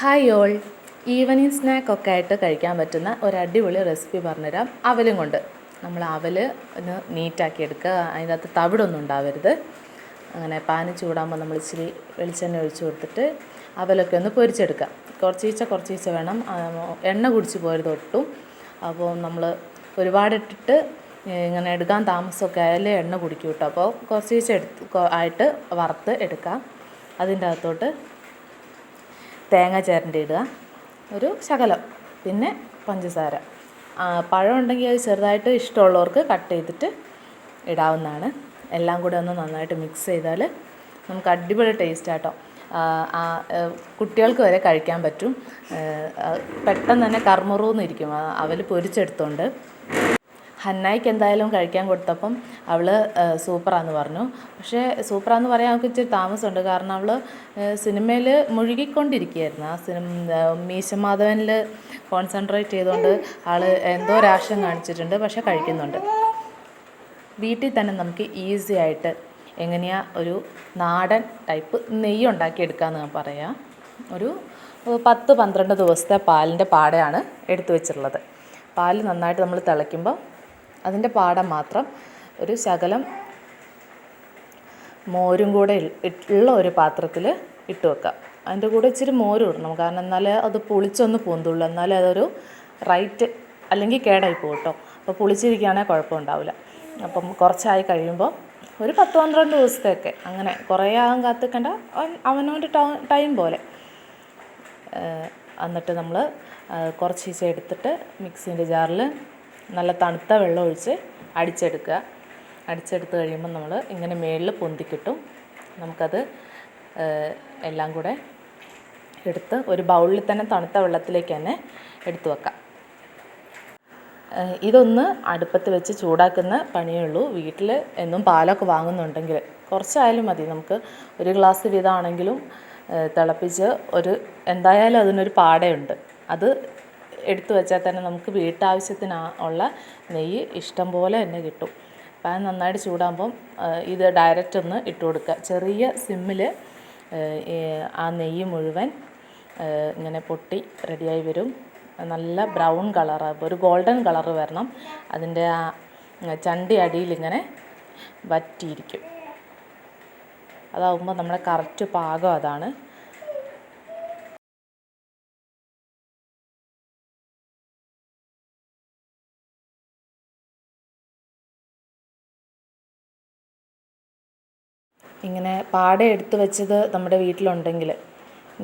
Hi all evening സ്നാക്കൊക്കെ ആയിട്ട് കഴിക്കാൻ പറ്റുന്ന ഒരു അടിപൊളി റെസിപ്പി പറഞ്ഞുതരാം. അവലും കൊണ്ട്. നമ്മൾ അവൽ ഒന്ന് നീറ്റാക്കി എടുക്കുക. അതിനകത്ത് തവിടൊന്നും ഉണ്ടാവരുത്. അങ്ങനെ പാന് ചൂടാകുമ്പോൾ നമ്മൾ ഇച്ചിരി വെളിച്ചെണ്ണ ഒഴിച്ചു കൊടുത്തിട്ട് അവലൊക്കെ ഒന്ന് പൊരിച്ചെടുക്കുക. കുറച്ചീച്ച കുറച്ചീച്ച വേണം. എണ്ണ കുടിച്ച് പോയത് ഒട്ടും. അപ്പോൾ നമ്മൾ ഒരുപാട് ഇട്ടിട്ട് ഇങ്ങനെ എടുക്കാൻ താമസമൊക്കെ ആയാലേ എണ്ണ കുടിക്കും കേട്ടോ അപ്പോൾ കുറച്ചീച്ച എടുത്ത് കൊ- ആയിട്ട് വറുത്ത് എടുക്കാം. അതിന്റെ അകത്തോട്ട് തേങ്ങ ചിരണ്ടി ഇടുക. ഒരു ശകലം. പിന്നെ പഞ്ചസാര. പഴം ഉണ്ടെങ്കിൽ അത് ചെറുതായിട്ട് ഇഷ്ടമുള്ളവർക്ക് കട്ട് ചെയ്തിട്ട് ഇടാവുന്നതാണ്. എല്ലാം കൂടെ ഒന്ന് നന്നായിട്ട് മിക്സ് ചെയ്താൽ നമുക്ക് അടിപൊളി ടേസ്റ്റ് ആട്ടോ കുട്ടികൾക്ക് വരെ കഴിക്കാൻ പറ്റും. പെട്ടെന്ന് തന്നെ കർമ്മറൂന്നിരിക്കും അവൽ പൊരിച്ചെടുത്തോണ്ട്. ഹന്നായിക്ക് എന്തായാലും കഴിക്കാൻ കൊടുത്തപ്പം അവൾ സൂപ്പറാന്ന് പറഞ്ഞു. പക്ഷേ സൂപ്പറാന്ന് പറയാൻ അവൾക്ക് ഇച്ചിരി താമസമുണ്ട്. കാരണം അവൾ സിനിമയിൽ മുഴുകിക്കൊണ്ടിരിക്കുകയായിരുന്നു. ആ സിനിമ മീശമാധവനിൽ കോൺസെൻട്രേറ്റ് ചെയ്തുകൊണ്ട് ആൾ എന്തോ രാഷ്ട്രം കാണിച്ചിട്ടുണ്ട് പക്ഷേ കഴിക്കുന്നുണ്ട്. വീട്ടിൽ തന്നെ നമുക്ക് ഈസി ആയിട്ട് എങ്ങനെയാ ഒരു നാടൻ ടൈപ്പ് നെയ്യ് ഉണ്ടാക്കിയെടുക്കാമെന്ന് ഞാൻ പറയാം. ഒരു പത്ത് പന്ത്രണ്ട് ദിവസത്തെ പാലിന്റെ പാടയാണ് എടുത്തു വെച്ചിട്ടുള്ളത്. പാൽ നന്നായിട്ട് നമ്മൾ തിളയ്ക്കുമ്പോൾ അതിന്റെ പാടം മാത്രം ഒരു ശകലം മോരും കൂടെ ഉള്ള ഒരു പാത്രത്തിൽ ഇട്ട് വെക്കാം. അതിന്റെ കൂടെ ഇച്ചിരി മോരും ഇടണം. കാരണം എന്നാലേ അത് പുളിച്ചൊന്ന് പൂന്തുള്ളൂ. എന്നാലേ അതൊരു റൈറ്റ് അല്ലെങ്കിൽ കേടായി പോകും കേട്ടോ. അപ്പോൾ പുളിച്ചിരിക്കുകയാണെങ്കിൽ കുഴപ്പമുണ്ടാവില്ല. അപ്പം കുറച്ചായി കഴിയുമ്പോൾ ഒരു പത്ത് പന്ത്രണ്ട് ദിവസത്തേക്കെ അങ്ങനെ കുറേ ആകാൻ കാത്തിക്കണ്ട. അവനവന്റെ ടൈം പോലെ. എന്നിട്ട് നമ്മൾ കുറച്ച് ഈച്ച എടുത്തിട്ട് മിക്സിന്റെ ജാറിൽ നല്ല തണുത്ത വെള്ളം ഒഴിച്ച് അടിച്ചെടുക്കുക. അടിച്ചെടുത്ത് കഴിയുമ്പോൾ നമ്മൾ ഇങ്ങനെ മേളിൽ പൊന്തി കിട്ടും നമുക്കത് എല്ലാം കൂടെ എടുത്ത് ഒരു ബൗളിൽ തന്നെ തണുത്ത വെള്ളത്തിലേക്ക് തന്നെ എടുത്തു വെക്കാം. ഇതൊന്ന് അടുപ്പത്ത് വെച്ച് ചൂടാക്കുന്ന പണിയേ ഉള്ളൂ. വീട്ടിൽ എന്നും പാലൊക്കെ വാങ്ങുന്നുണ്ടെങ്കിൽ കുറച്ചായാലും മതി. നമുക്ക് ഒരു ഗ്ലാസ് വീതമാണെങ്കിലും തിളപ്പിച്ച് ഒരു എന്തായാലും അതിനൊരു പാടയുണ്ട്. അത് എടുത്തു വെച്ചാൽ തന്നെ നമുക്ക് വീട്ടാവശ്യത്തിന് ഉള്ള നെയ്യ് ഇഷ്ടം പോലെ തന്നെ കിട്ടും. പാൻ നന്നായിട്ട് ചൂടാകുമ്പം ഇത് ഡയറക്റ്റ് ഒന്ന് ഇട്ട് കൊടുക്കുക. ചെറിയ സിമ്മിൽ ആ നെയ്യ് മുഴുവൻ ഇങ്ങനെ പൊട്ടി റെഡിയായി വരും. നല്ല ബ്രൗൺ കളറ് ഒരു ഗോൾഡൻ കളർ വരണം. അതിന്റെ ആ ചണ്ടി അടിയിൽ ഇങ്ങനെ വറ്റിയിരിക്കും. അതാവുമ്പോൾ നമ്മുടെ കറക്റ്റ് പാകം അതാണ്. ഇങ്ങനെ പാടെ എടുത്ത് വെച്ചത് നമ്മുടെ വീട്ടിലുണ്ടെങ്കിൽ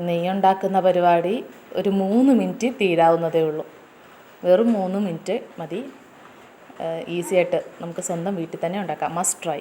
നെയ്യുണ്ടാക്കുന്ന പരിപാടി ഒരു മൂന്ന് മിനിറ്റ് തീരാവുന്നതേ ഉള്ളൂ. വെറും മൂന്ന് മിനിറ്റ് മതി. ഈസിയായിട്ട് നമുക്ക് സ്വന്തം വീട്ടിൽ തന്നെ ഉണ്ടാക്കാം. Must try